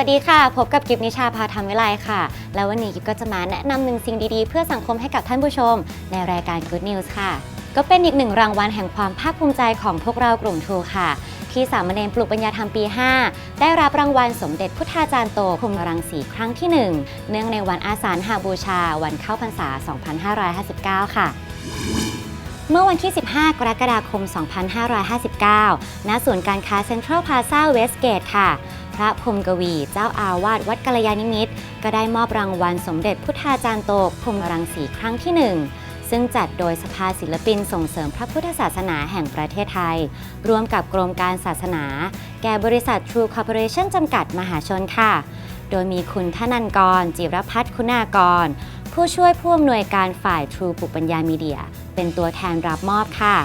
วัสดีค่ะ พบกับกิฟนิชาพาธรรมวิไลค่ะ แล้ววันนี้กิฟก็จะมาแนะนำหนึ่งสิ่งดีๆ เพื่อสังคมให้กับท่านผู้ชม ในรายการ Good News ค่ะ ก็เป็นอีกหนึ่งรางวัลแห่งความภาคภูมิใจของพวกเรากลุ่มทูค่ะ ที่สามเณรปลุกปัญญาธรรมปี 5 ได้รับรางวัลสมเด็จพุทธาจารย์โตพรหมรังสีครั้งที่ 1 เนื่องในวันอาสาฬหาบูชา วันเข้าพรรษา 2559 ค่ะเมื่อวันที่ 15 กรกฎาคม 2559 ณ ศูนย์การค้าเซ็นทรัลพาซาเวสเกตค่ะ พระพรมกวี เจ้าอาวาสวัดกัลยาณิมิตร ก็ได้มอบรางวัลสมเด็จพุทธาจารย์โตพรมรังสีครั้งที่1ซึ่งจัดโดยสภาศิลปินส่งเสริมพระพุทธศาสนาแห่งประเทศไทย ร่วมกับกรมการศาสนา แก่บริษัท True Corporation จำกัดมหาชนค่ะ โดยมีคุณธนันกร จิรพัฒน์คุณากร ผู้ช่วยผู้อำนวยการฝ่าย True ปุปัญญามีเดีย เป็นตัวแทนรับมอบค่ะ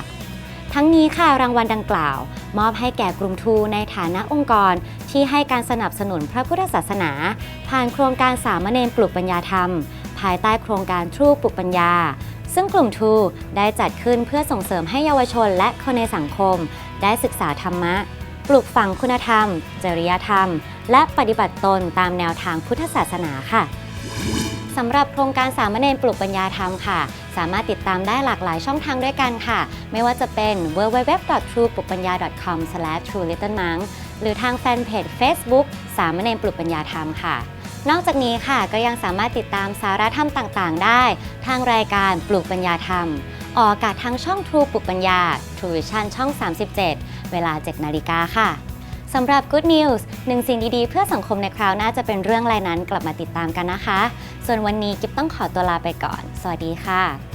ทั้งนี้ค่ะรางวัลดังกล่าว มอบให้แก่กลุ่มทูในฐานะองค์กร ที่ให้การสนับสนุนพระพุทธศาสนา ผ่านโครงการสามเณรปลุกปัญญาธรรม ภายใต้โครงการทรูปลุกปัญญา ซึ่งกลุ่มทูได้จัดขึ้นเพื่อส่งเสริมให้เยาวชนและคนในสังคม ได้ศึกษาธรรมะ ปลูกฝังคุณธรรม จริยธรรม และปฏิบัติตนตามแนวทางพุทธศาสนาค่ะ สำหรับโครงการสามเณรปลุกปัญญาธรรมค่ะ สามารถติดตามได้หลากหลายช่องทางด้วยกันค่ะ ไม่ว่าจะเป็น www.truepukpanya.com/truelittlemonk หรือทางแฟนเพจ Facebook สามเณรปลุกปัญญาธรรมค่ะ นอกจากนี้ค่ะก็ยังสามารถติดตามสาระธรรมต่างๆ ได้ ทางรายการปลูกปัญญาธรรม ออกอากาศทางช่อง True ปลุกปัญญา True Vision ช่อง 37 เวลา 7 นาฬิกาค่ะ สำหรับ Good News หนึ่งสิ่งดีๆ เพื่อสังคมในคราวหน้าจะเป็นเรื่องอะไรนั้นกลับมาติดตามกันนะคะ ส่วนวันนี้กิฟต้องขอตัวลาไปก่อน สวัสดีค่ะ